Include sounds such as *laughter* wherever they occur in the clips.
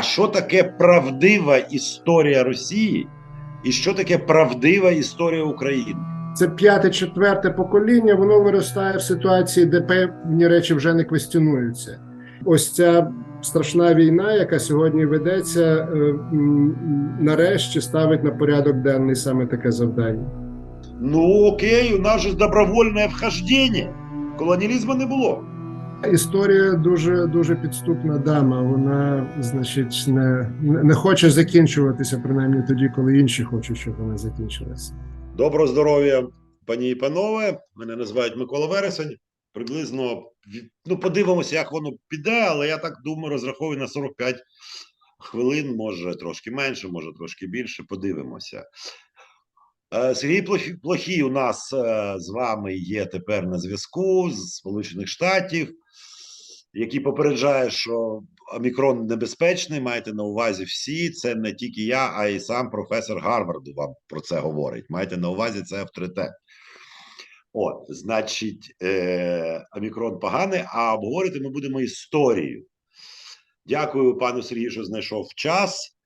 А що таке правдива історія Росії, і що таке правдива історія України? Це п'яте, четверте покоління, воно виростає в ситуації, де певні речі вже не квестионуються. Ось ця страшна війна, яка сьогодні ведеться, е, нарешті ставить на порядок денний саме таке завдання. Ну окей, у нас же добровольне вхождення. Колоніалізму не було. Історія дуже дуже підступна дама. Вона, значить, не, не хоче закінчуватися, принаймні тоді, коли інші хочуть, щоб вона закінчилася. Доброго здоров'я, пані і панове. Мене називають Микола Вересень. Приблизно ну, подивимося, як воно піде, але я так думаю, розраховую на 45 хвилин, може трошки менше, може трошки більше. Подивимося. Е, Сергій Плохій- у нас е, з вами є тепер на зв'язку з Сполучених Штатів, який попереджає, що омікрон небезпечний. Майте на увазі всі. Це не тільки я, а й сам професор Гарварду вам про це говорить. Майте на увазі це авторитет. От, значить, е, омікрон поганий, а обговорити ми будемо історію. Дякую пану Сергію, що знайшов час.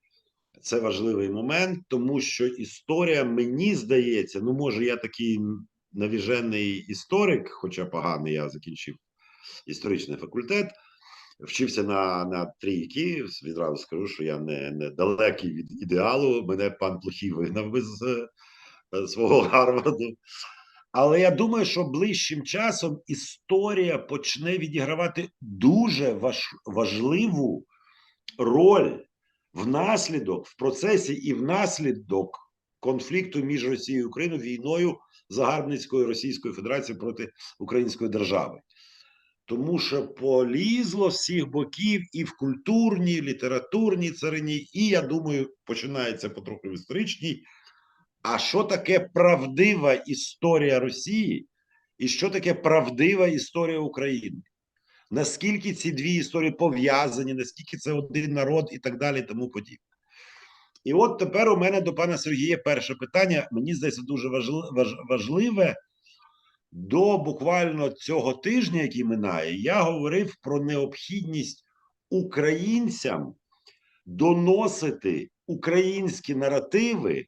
Це важливий момент, тому що історія, мені здається, ну може, я такий навіжений історик, хоча поганий, я закінчив історичний факультет, вчився на, на трійки. Відразу скажу, що я не, не далекий від ідеалу. Мене пан Плохій вигнав би з е, свого Гарварду. Але я думаю, що ближчим часом історія почне відігравати дуже важ, важливу роль внаслідок в процесі і внаслідок конфлікту між Росією і Україною війною загарбницької Російської Федерації проти Української держави. Тому що полізло з всіх боків і в культурній, літературній царині, і я думаю, починається потроху в історичній. А що таке правдива історія Росії, і що таке правдива історія України? Наскільки ці дві історії пов'язані, наскільки це один народ і так далі, тому подібне. І от тепер у мене до пана Сергія перше питання. Мені здається, дуже важливе. До буквально цього тижня, який минає, я говорив про необхідність українцям доносити українські наративи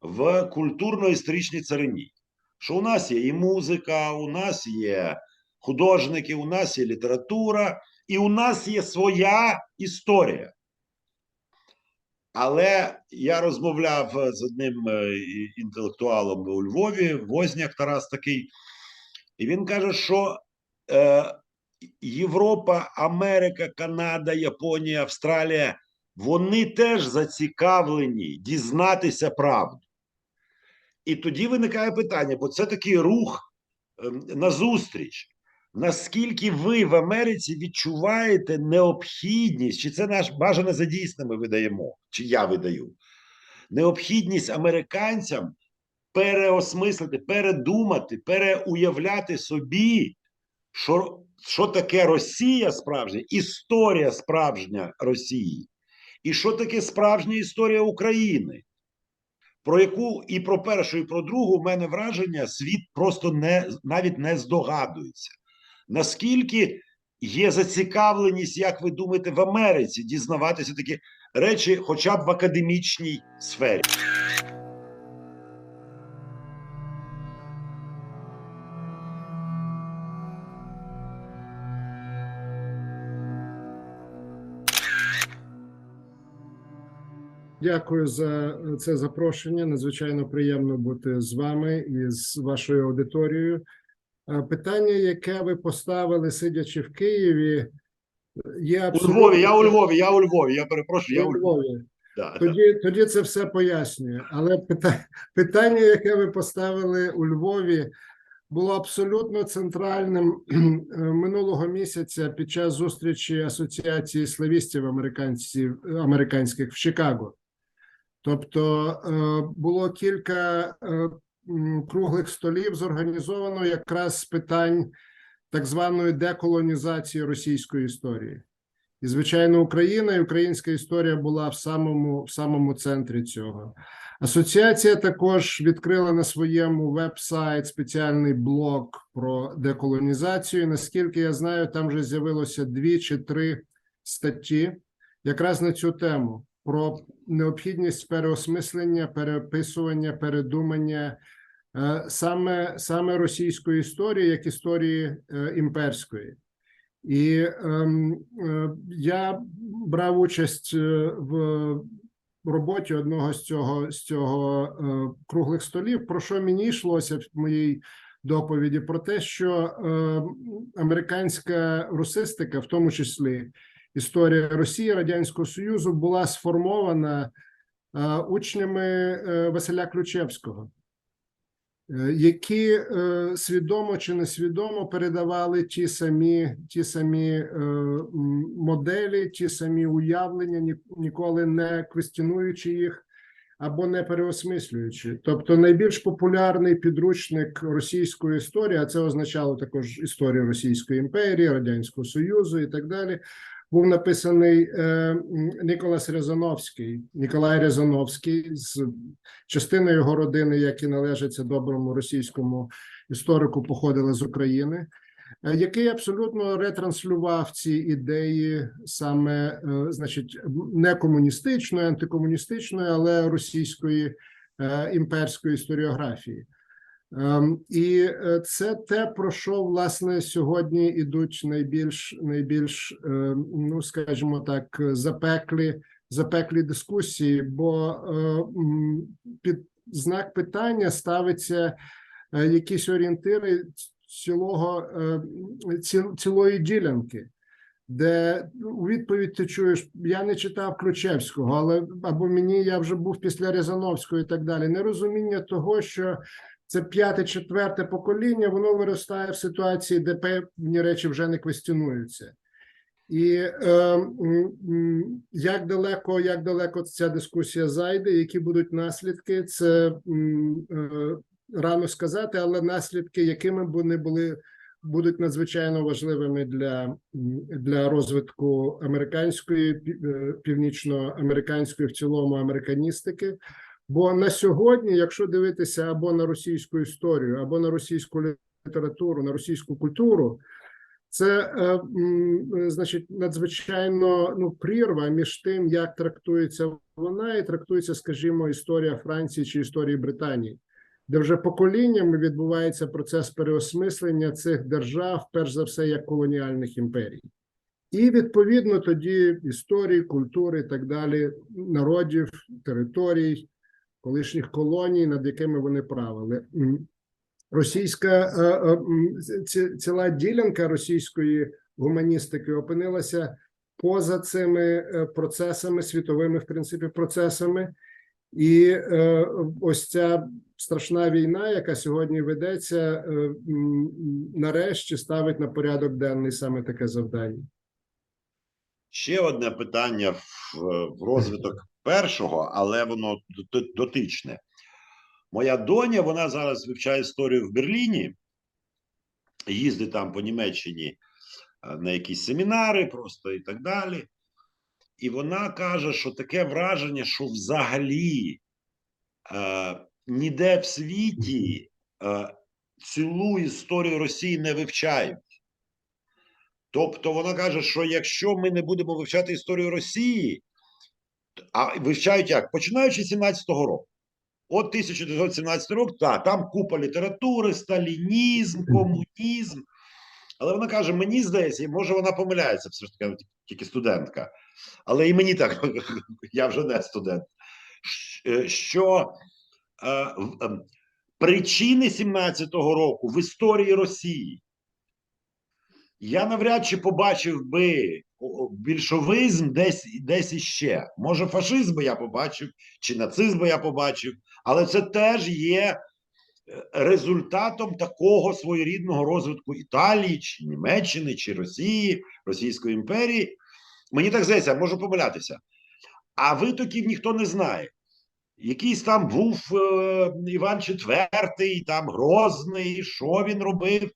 в культурно-історичній царині. Що у нас є і музика, у нас є художники, у нас є література, і у нас є своя історія. Але я розмовляв е, з одним е, інтелектуалом у Львові, Возняк Тарас такий, і він каже, що е, Європа, Америка, Канада, Японія, Австралія вони теж зацікавлені дізнатися правду. І тоді виникає питання, бо це такий рух ем, назустріч. Наскільки ви в Америці відчуваєте необхідність, чи це наш бажане за дійсне ми видаємо, чи я видаю, необхідність американцям переосмислити, передумати, переуявляти собі, що, що таке Росія справжня, історія справжня Росії, і що таке справжня історія України, про яку і про першу, і про другу в мене враження світ просто не навіть не здогадується. Наскільки є зацікавленість, як ви думаєте, в Америці дізнаватися такі речі, хоча б в академічній сфері? Дякую за це запрошення. Надзвичайно приємно бути з вами і з вашою аудиторією. Питання, яке ви поставили, сидячи в Києві, є У. Львові, я у Львові, я у Львові, я перепрошую, я у Львові. Да, да. Тоді, тоді це все пояснює. Але пита- питання, яке ви поставили у Львові, було абсолютно центральним е, минулого місяця під час зустрічі Асоціації славістів американців американських в Чикаго. Тобто е, було кілька е, круглих столів зорганізовано якраз з питань так званої деколонізації російської історії. І, звичайно, Україна і українська історія була в самому, в самому центрі цього. Асоціація також відкрила на своєму веб-сайт спеціальний блок про деколонізацію. Наскільки я знаю, там вже з'явилося дві чи три статті, якраз на цю тему про необхідність переосмислення, переписування, передумання саме, саме російської історії, як історії е, імперської. І ем, е, я брав участь е, в роботі одного з цього з цього е, круглих столів. Про що мені йшлося в моїй доповіді? Про те, що е, американська русистика, в тому числі історія Росії Радянського Союзу, була сформована е, учнями е, Василя Ключевського. Е, Які е, свідомо чи несвідомо передавали ті самі, ті самі е, моделі, ті самі уявлення, ні, ніколи не квестінуючи їх або не переосмислюючи. Тобто, найбільш популярний підручник російської історії, а це означало також історію Російської імперії, Радянського Союзу і так далі. Був написаний е, Ніколас Рязановський, Ніколай Рязановський з частина його родини, як і належиться доброму російському історику, походила з України, е, який абсолютно ретранслював ці ідеї саме, е, значить, не комуністичної, антикомуністичної, але російської е, імперської історіографії. Ем, І е, це те, про що власне сьогодні ідуть найбільш найбільш, е, ну скажімо так, запеклі запеклі дискусії, бо е, під знак питання ставиться якісь орієнтири цілого ці- цілої ділянки. Де у відповідь ти чуєш, я не читав Ключевського, але або мені я вже був після Рязановського і так далі. Нерозуміння того, що це п'яте, четверте покоління, воно виростає в ситуації, де певні речі вже не квестінуються. І е, як далеко, як далеко ця дискусія зайде, які будуть наслідки, це е, рано сказати, але наслідки, якими б вони були, будуть надзвичайно важливими для, для розвитку американської, е, північноамериканської в цілому американістики. Бо на сьогодні, якщо дивитися або на російську історію, або на російську літературу, на російську культуру, це е, значить надзвичайно ну прірва між тим, як трактується вона, і трактується, скажімо, історія Франції чи історії Британії, де вже поколіннями відбувається процес переосмислення цих держав, перш за все, як колоніальних імперій. І відповідно тоді історії, культури і так далі, народів, територій, колишніх колоній, над якими вони правили. Російська е, е, ціла ділянка російської гуманістики опинилася поза цими е, процесами, світовими, в принципі, процесами. І ось ця страшна війна, яка сьогодні ведеться, нарешті ставить на порядок денний саме таке завдання. Ще одне питання в розвиток першого, але воно дотичне. Моя доня, вона зараз вивчає історію в Берліні, їздить там по Німеччині е, на якісь семінари просто і так далі. І вона каже, що таке враження, що взагалі е, ніде в світі е, цілу історію Росії не вивчають. Тобто вона каже, що якщо ми не будемо вивчати історію Росії, а вивчають як? Починаючи з 17-го року. От 1917 рік, так, там купа літератури, сталінізм, комунізм. Але вона каже: мені здається, і може вона помиляється, все ж таки тільки студентка. Але і мені так, *laughs* я вже не студент. е, Що е, ем, причини 17-го року в історії Росії я навряд чи побачив би більшовизм десь, десь іще. Може, фашизм би я побачив, чи нацизм би я побачив, але це теж є е, результатом такого своєрідного розвитку Італії, чи Німеччини, чи Росії, Російської імперії. Мені так здається, можу помилятися. А витоків ніхто не знає. Якийсь там був е, Іван IV, там Грозний, що він робив,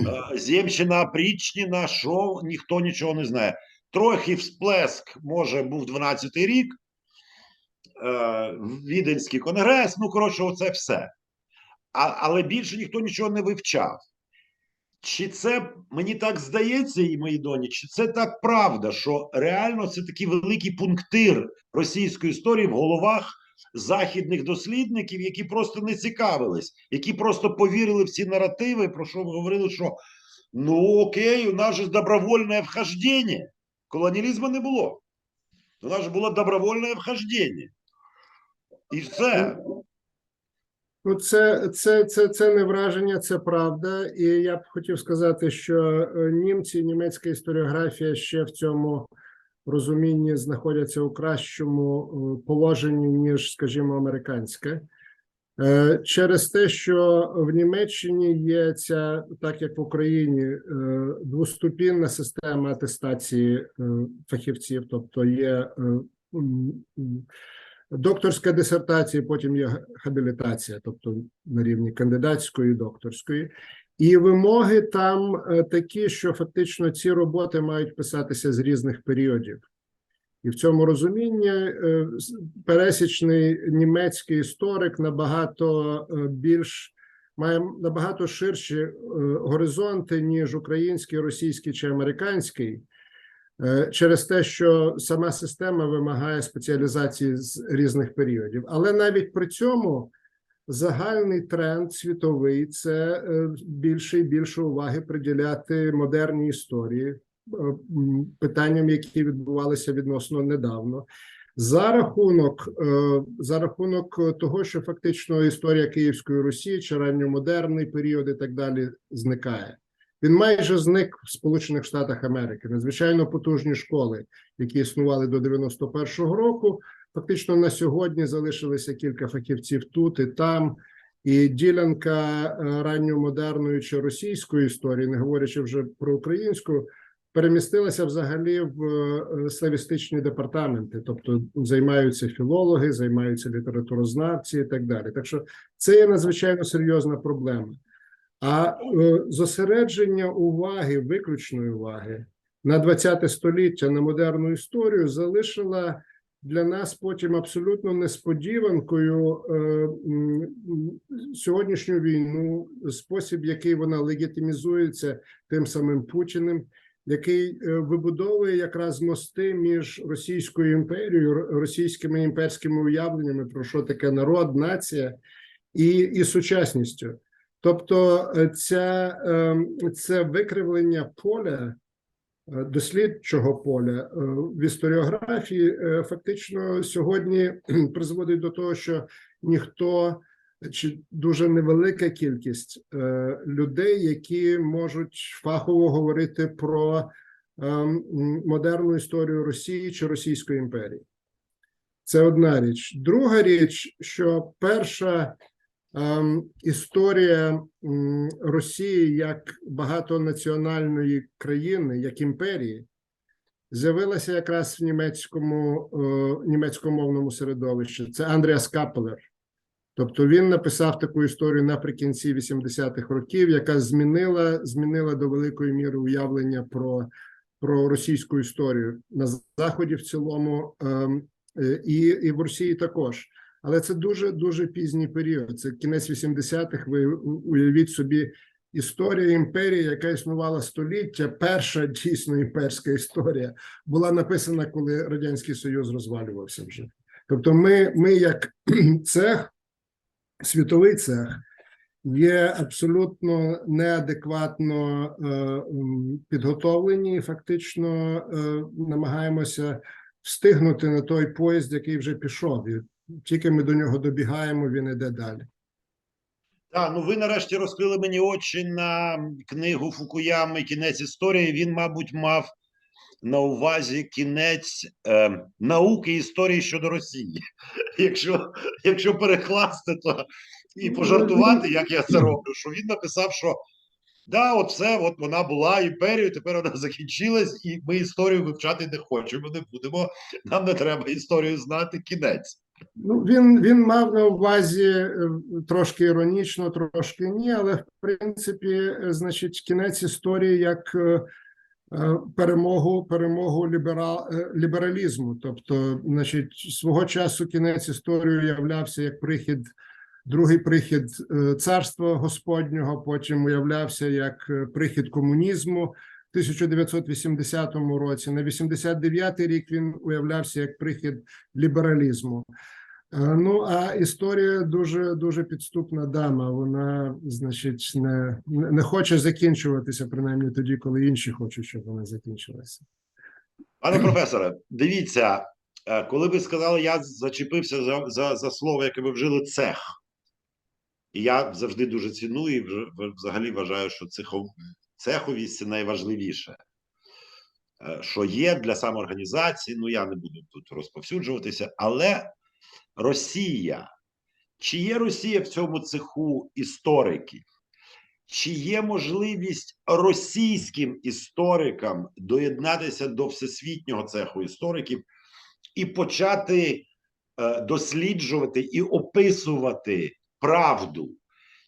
Е, Земщина опричнина, що ніхто нічого не знає. Трохи всплеск, може, був 12-й рік, е, Віденський конгрес, ну, коротше, оце все. А, але більше ніхто нічого не вивчав. чи це мені так здається, і моїй доні, чи це так правда, що реально це такий великий пунктир російської історії в головах західних дослідників, які просто не цікавились, які просто повірили в ці наративи, про що говорили, що ну окей, у нас же добровольне вхождення. Колоніалізму не було. У нас же було добровольне вхождення. І все. Ну, це, це, це, це не враження, це правда. І я б хотів сказати, що е, німці, німецька історіографія ще в цьому розумінні знаходяться у кращому е, положенні, ніж, скажімо, американське. Е, Через те, що в Німеччині є ця, так як в Україні, е, двоступінна система атестації фахівців, тобто є докторська дисертація, потім є хабілітація, тобто на рівні кандидатської докторської. І вимоги там е, такі, що фактично ці роботи мають писатися з різних періодів. І в цьому розумінні е, пересічний німецький історик набагато е, більш має набагато ширші горизонти, ніж український, російський чи американський, через те, що сама система вимагає спеціалізації з різних періодів. Але навіть при цьому загальний тренд світовий це е, більше і більше уваги приділяти модерній історії, е, питанням, які відбувалися відносно недавно. За рахунок е, за рахунок того, що фактично історія Київської Русі чи ранньомодерний період і так далі зникає. Він майже зник в Сполучених Штатах Америки. Надзвичайно потужні школи, які існували до 91-го року. Фактично на сьогодні залишилося кілька фахівців тут і там. І ділянка е, ранньомодерної чи російської історії, не говорячи вже про українську, перемістилася взагалі в е, славістичні департаменти, тобто займаються філологи, займаються літературознавці і так далі. Так що це є надзвичайно серйозна проблема. А е, зосередження уваги, виключної уваги на 20 століття на модерну історію залишила для нас потім абсолютно несподіванкою е, сьогоднішню війну, спосіб, який вона легітимізується тим самим Путіним, який е, вибудовує якраз мости між Російською імперією, російськими імперськими уявленнями про що таке народ, нація і, і сучасністю. Тобто, е, ця, ем, це викривлення поля дослідчого поля е, в історіографії е, фактично сьогодні *clears throat* призводить до того, що ніхто чи дуже невелика кількість е, людей, які можуть фахово говорити про модерну історію Росії чи Російської імперії. Це одна річ. Друга річ, що перша історія Росії як багатонаціональної країни, як імперії, з'явилася якраз в німецькому е, німецькомовному середовищі. Це Андріас Капелер. Тобто він написав таку історію наприкінці 80-х років, яка змінила, змінила до великої міри уявлення про, про російську історію на заході в цілому ем, е, і, і в Росії також. Але це дуже дуже пізній період. Це кінець 80-х. Ви уявіть собі історія імперії, яка існувала століття. Перша дійсно імперська історія була написана, коли радянський союз розвалювався вже. Тобто, ми, ми як *clears throat* цех, світовий цех, є абсолютно неадекватно е, підготовлені, і фактично е, намагаємося встигнути на той поїзд, який вже пішов. І тільки ми до нього добігаємо, він іде далі. Так, ну ви нарешті розкрили мені очі на книгу Фукуями Кінець історії. Він, мабуть, мав на увазі кінець е, науки історії щодо Росії. *laughs* Якщо, якщо перекласти, то і пожартувати, як я це роблю, що він написав, що да, все, от вона була імперією, тепер вона закінчилась, і ми історію вивчати не хочемо, не будемо. Нам не треба історію знати. Кінець. Ну, він, він мав на увазі е, трошки іронічно, трошки ні, але в принципі, е, значить, кінець історії як е, перемогу, перемогу лібера, е, лібералізму. Тобто, значить, свого часу кінець історії являвся як прихід другий прихід царства Господнього, потім уявлявся як прихід комунізму 1980 році. На 89-й рік він уявлявся як прихід лібералізму. Е, Ну а історія дуже дуже підступна дама. Вона, значить, не, не хоче закінчуватися, принаймні тоді, коли інші хочуть, щоб вона закінчилася. Пане професоре, дивіться, е, коли ви сказали, я зачепився за, за, за слово, яке ви вжили цех. І я завжди дуже ціную і взагалі вважаю, що цехов, цеховість це найважливіше. Е, Що є для самоорганізації, ну я не буду тут розповсюджуватися, але Росія, чи є Росія в цьому цеху істориків? Чи є можливість російським історикам доєднатися до всесвітнього цеху істориків і почати е, досліджувати і описувати правду?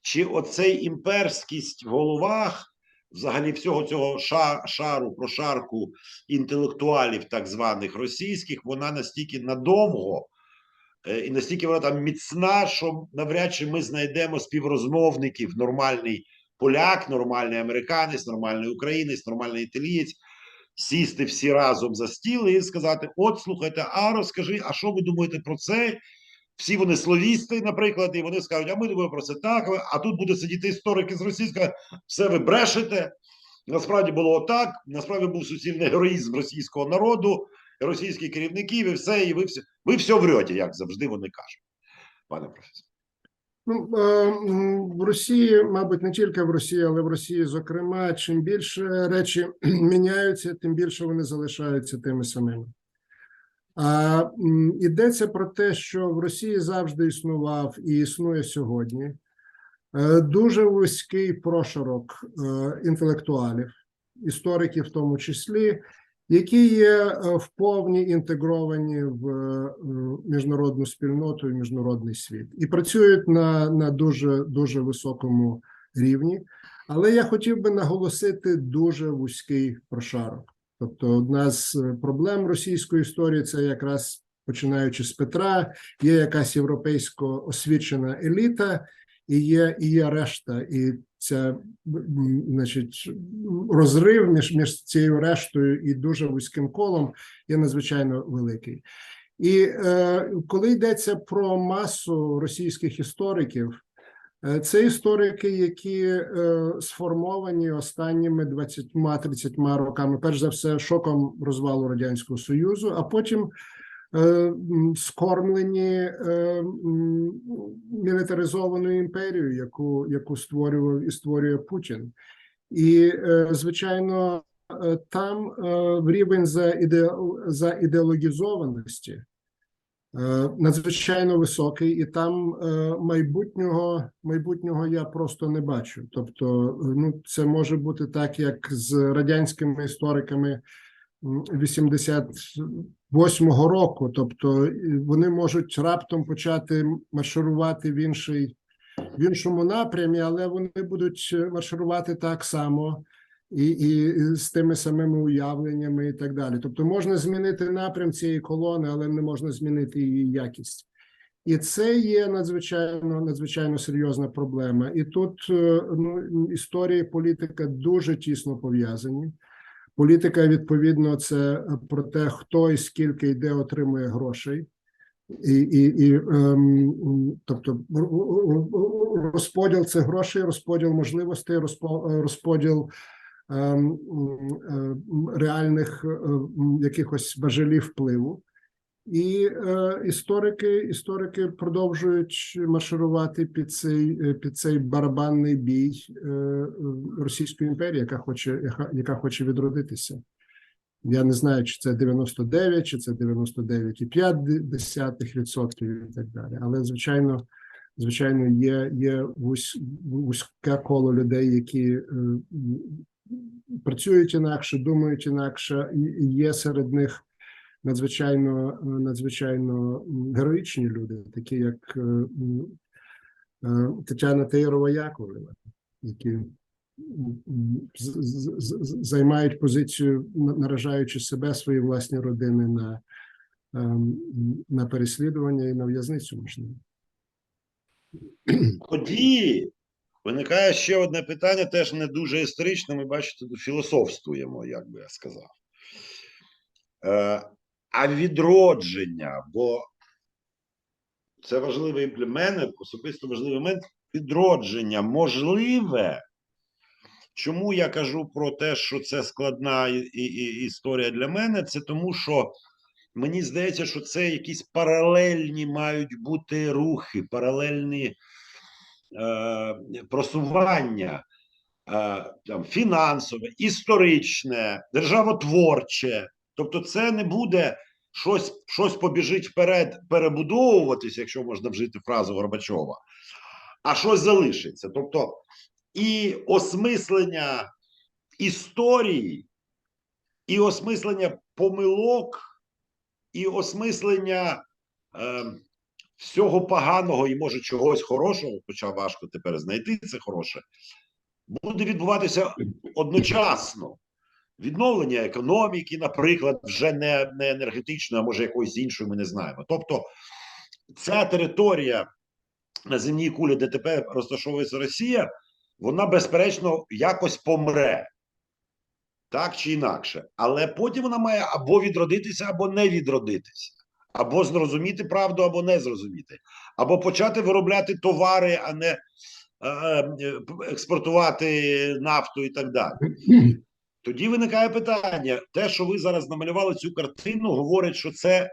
Чи оцей імперськість в головах, взагалі всього цього ша, шару, прошарку інтелектуалів, так званих російських, вона настільки надовго е, і настільки вона там міцна, що навряд чи ми знайдемо співрозмовників нормальний поляк, нормальний американець, нормальний українець, нормальний італієць, сісти всі разом за стіл і сказати: От слухайте, а розкажи, а що ви думаєте про це? Всі вони словісти, наприклад, і вони скажуть, а ми думаємо про це так. А тут буде сидіти історики з російського, все ви брешете. Насправді було так. Насправді був суцільний героїзм російського народу, російських керівників, і все, і ви все, ви все врете, як завжди вони кажуть, пане професор. Ну, е, в Росії, мабуть, не тільки в Росії, але в Росії, зокрема, чим більше речі *clears throat* міняються, тим більше вони залишаються тими самими. Йдеться про те, що в Росії завжди існував і існує сьогодні е, дуже вузький прошарок е, інтелектуалів, істориків в тому числі, які є е, вповні інтегровані в міжнародну спільноту і міжнародний світ, і працюють на, на дуже дуже високому рівні. Але я хотів би наголосити дуже вузький прошарок. Тобто, одна з е, проблем російської історії це якраз починаючи з Петра, є якась європейсько освічена еліта, і є, і є решта, і ця значить, розрив між, між цією рештою і дуже вузьким колом є надзвичайно великий. І е, коли йдеться про масу російських істориків, це історики, які е, сформовані останніми 20-30 роками, перш за все, шоком розвалу радянського союзу, а потім е, скормлені е, мілітаризованою імперією, яку, яку створював і створює Путін. І, е, звичайно, е, там е, рівень за, іде, за ідеологізованості е, надзвичайно високий, і там е, майбутнього, майбутнього я просто не бачу. Тобто, е, ну, це може бути так, як з радянськими істориками м, 88-го року. Тобто, вони можуть раптом почати марширувати в інший в іншому напрямі, але вони будуть е, марширувати так само і, і з тими самими уявленнями, і так далі. Тобто, можна змінити напрям цієї колони, але не можна змінити її якість. І це є надзвичайно надзвичайно серйозна проблема. І тут е, ну, історія і політика дуже тісно пов'язані. Політика, відповідно, це про те, хто і скільки йде отримує грошей. І, і, і ем, тобто розподіл цих грошей, розподіл можливостей, розпо- розподіл реальних е, якихось важелів впливу. І е, історики, історики продовжують марширувати під цей е, під цей барабанний бій е, Російської імперії, яка хоче, яка, яка хоче відродитися. Я не знаю, чи це 99, чи це 99,5% і так далі. Але звичайно, звичайно, є, є вузь, вузьке коло людей, які е, працюють інакше, думають інакше, і є серед них надзвичайно е, надзвичайно героїчні люди, такі як е, е, Тетяна Таїрова Яковлева, які займають позицію, наражаючи себе, свої власні родини на, ем, на переслідування і на в'язницю можливо. Тоді виникає ще одне питання, теж не дуже історичне. Ми бачите, філософствуємо, як би я сказав. Е, а відродження, бо це важливий для мене, особисто важливий момент. Відродження можливе. Чому я кажу про те, що це складна і, і, історія для мене? Це тому, що мені здається, що це якісь паралельні мають бути рухи, паралельні просування е, там, фінансове, історичне, державотворче. Тобто, це не буде щось, щось побіжить вперед, перебудовуватися, якщо можна вжити фразу Горбачова, а щось залишиться. Тобто, і осмислення історії, і осмислення помилок, і осмислення е, всього поганого і може чогось хорошого, хоча важко тепер знайти це хороше, буде відбуватися одночасно. Відновлення економіки, наприклад, вже не, не енергетичної, а може якоїсь іншої, ми не знаємо. Тобто, ця територія на земній кулі, де тепер розташовується Росія, вона безперечно якось помре. Так чи інакше. Але потім вона має або відродитися, або не відродитися, або зрозуміти правду, або не зрозуміти, або почати виробляти товари, а не е, е, експортувати нафту і так далі. *clears throat* Тоді виникає питання: те, що ви зараз намалювали цю картину, говорить, що це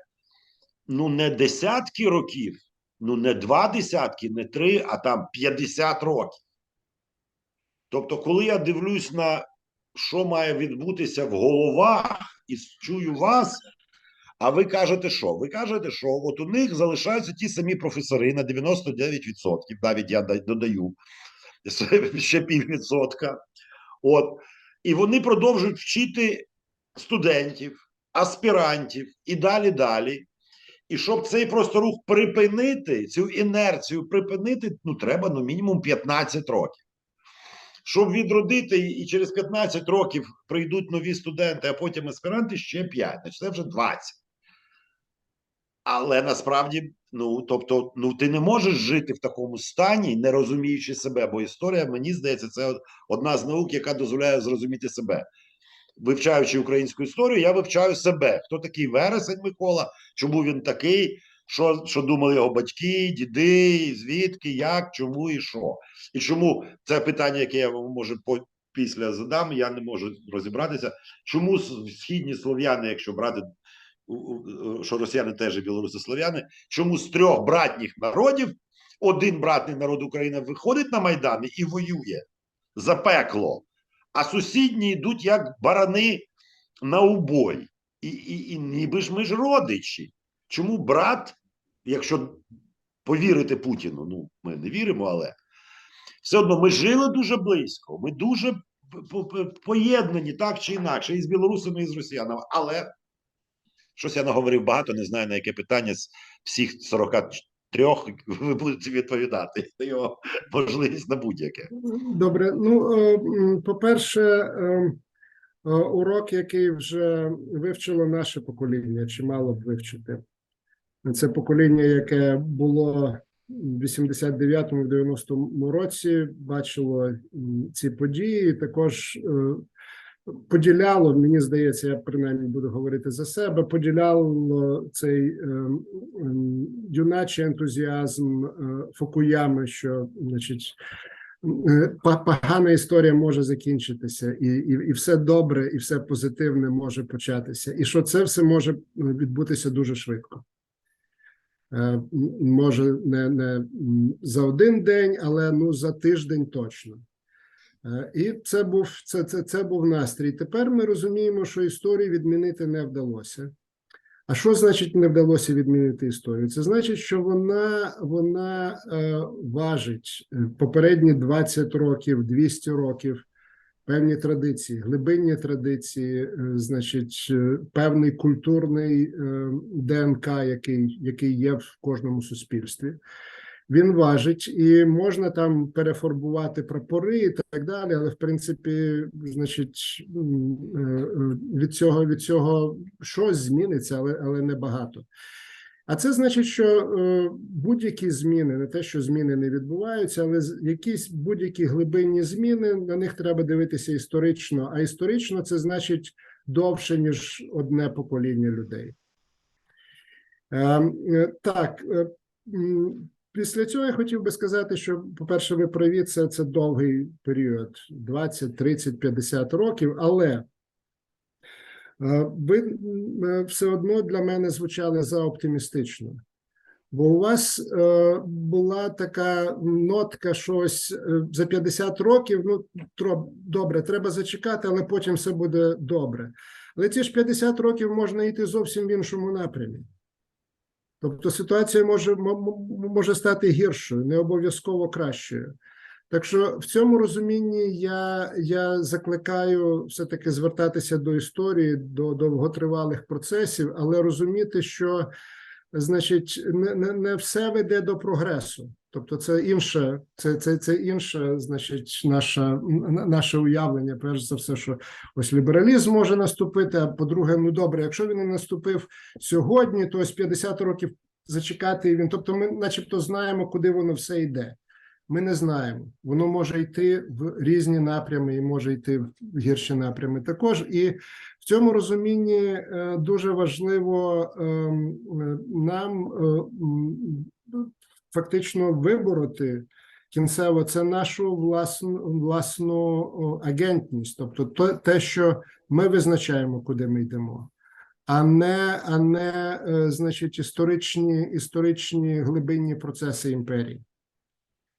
ну не десятки років, ну не два десятки, не три, а там 50 років. Тобто, коли я дивлюсь на що має відбутися в головах, і чую вас, а ви кажете, що? Ви кажете, що от у них залишаються ті самі професори на 99%, навіть я додаю ще піввідсотка. От, і вони продовжують вчити студентів, аспірантів і далі далі. І щоб цей просто рух припинити, цю інерцію припинити, ну треба ну мінімум 15 років. Щоб відродити і через 15 років прийдуть нові студенти, а потім аспіранти ще 5, значить це вже 20. Але насправді, ну тобто, ну ти не можеш жити в такому стані, не розуміючи себе, бо історія, мені здається, це одна з наук, яка дозволяє зрозуміти себе. Вивчаючи українську історію, я вивчаю себе. Хто такий вересень Микола? Чому він такий? Що, що думали його батьки, діди, звідки, як, чому і що? І чому це питання, яке я вам може по, після задам, я не можу розібратися. Чому східні слов'яни, якщо брати, що росіяни теж і білоруси слов'яни, чому з трьох братніх народів один братний народ України виходить на Майдан і воює за пекло, а сусідні йдуть як барани на убой. І, і, і ніби ж ми ж родичі. Чому брат, якщо повірити Путіну, ну ми не віримо, але все одно ми жили дуже близько, ми дуже по- по- поєднані так чи інакше, і з білорусами, і з росіянами. Але щось я наговорив багато, не знаю на яке питання з всіх 43 ви будете відповідати. Це його можливість на будь-яке. Добре. Ну, е, по-перше, е, е, урок, який вже вивчило наше покоління, чи мало б вивчити. Це покоління, яке було в 89-му, в 90-му році, бачило ці події, також поділяло, мені здається, я принаймні буду говорити за себе, поділяло цей е, м, юначий ентузіазм е, Фукуями, що, значить, е, погана історія може закінчитися, і, і, і все добре, і все позитивне може початися, і що це все може відбутися дуже швидко. Е, Може, не, не за один день, але ну за тиждень точно. Е, І це був це, це, це був настрій. Тепер ми розуміємо, що історію відмінити не вдалося. А що значить не вдалося відмінити історію? Це значить, що вона, вона е, важить е, попередні 20 років, 200 років, певні традиції, глибинні традиції, е, значить, е, певний культурний е, ДНК, який, який є в кожному суспільстві. Він важить, і можна там перефарбувати прапори і так далі. Але в принципі, значить, е, від цього від цього щось зміниться, але але не багато. А це значить, що е, будь-які зміни, не те, що зміни не відбуваються, але якісь будь-які глибинні зміни на них треба дивитися історично. А історично це значить довше, ніж одне покоління людей. Е, е, Так, після цього я хотів би сказати, що, по-перше, ви праві, це, це довгий період 20, 30, 50 років, але е, ви е, все одно для мене звучали за оптимістично. Бо у вас е, була така нотка, щось е, за 50 років. Ну тро, добре, треба зачекати, але потім все буде добре. Але ці ж 50 років можна йти зовсім в іншому напрямі. Тобто ситуація може, може стати гіршою, не обов'язково кращою. Так що в цьому розумінні я, я закликаю все-таки звертатися до історії, до довготривалих процесів, але розуміти, що значить, не, не, не все веде до прогресу. Тобто, це інше, це, це, це інше, значить, наша, н- наше уявлення. Перш за все, що ось лібералізм може наступити. А по-друге, ну добре, якщо він не наступив сьогодні, то ось 50 років зачекати і він. Тобто, ми, начебто, знаємо, куди воно все йде. Ми не знаємо. Воно може йти в різні напрями і може йти в гірші напрями також. І в цьому розумінні е, дуже важливо ем, е, нам е, фактично вибороти кінцево це нашу власну власну агентність, тобто то, те, що ми визначаємо, куди ми йдемо. А не, а не е, значить, історичні, історичні глибинні процеси імперії.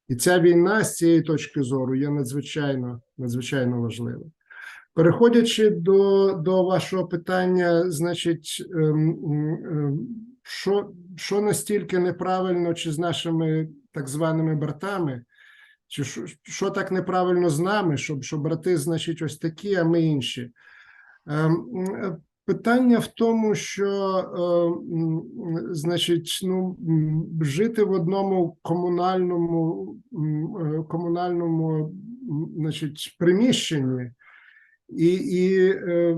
І ця війна з цієї точки зору є надзвичайно, надзвичайно важлива. Переходячи до, до вашого питання, значить, ем, ем, що, що настільки неправильно, чи з нашими так званими братами, чи що, що так неправильно з нами, щоб що брати, значить, ось такі, а ми інші. Ем, Питання в тому, що е, значить, ну жити в одному комунальному е, комунальному значить, приміщенні і, і е,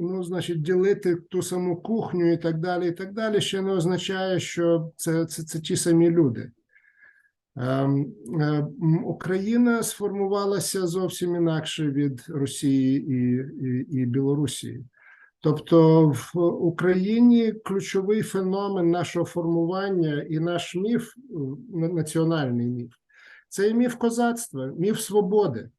ну, значить, ділити ту саму кухню і так далі, і так далі, ще не означає, що це, це, це ті самі люди. Ем, е, Україна сформувалася зовсім інакше від Росії і, і, і Білорусі. Тобто в Україні ключовий феномен нашого формування і наш міф, національний міф, це і міф козацтва, міф свободи.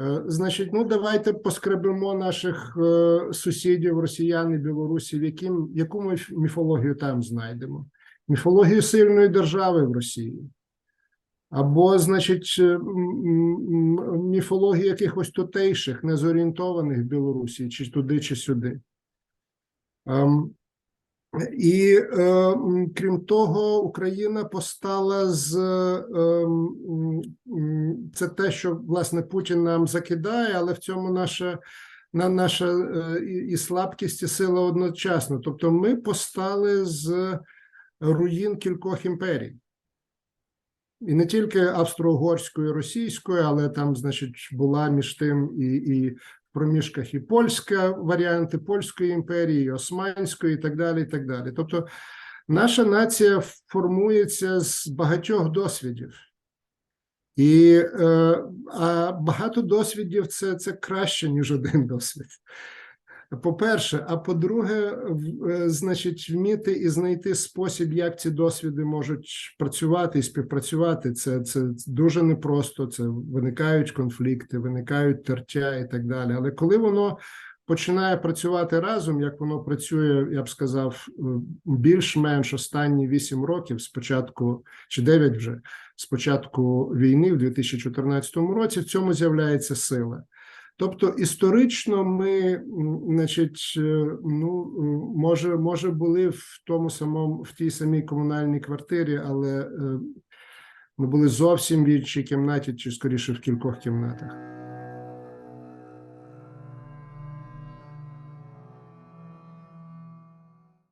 Е, Значить, ну давайте поскребемо наших е, сусідів, росіян і білорусів, яким, яку ми міфологію там знайдемо? Міфологію сильної держави в Росії. Або, значить, е, міфологію якихось тутейших, незорієнтованих в Білорусі, чи туди, чи сюди. І е, крім того, Україна постала з м, це те, що власне Путін нам закидає, але в цьому наша, на, наша е, і, слабкість, і сила одночасно. Тобто, ми постали з руїн кількох імперій. І не тільки австро-угорською, і російською, але там, значить, була між тим і, і проміжках і польська варіанти польської імперії, і османської, і так далі. і так далі. Тобто, наша нація формується з багатьох досвідів. І е, а багато досвідів це, це краще, ніж один досвід. По-перше, а по-друге, е, значить, вміти і знайти спосіб, як ці досвіди можуть працювати і співпрацювати. Це, це дуже непросто. Це виникають конфлікти, виникають тертя і так далі. Але коли воно починає працювати разом, як воно працює, я б сказав, е, більш-менш останні вісім років, спочатку чи дев'ять вже з початку війни в 2014 році, в цьому з'являється сила. Тобто історично ми, значить, е, ну може, може, були в тому самому в тій самій комунальній квартирі, але е, ми були зовсім в іншій кімнаті, чи скоріше в кількох кімнатах.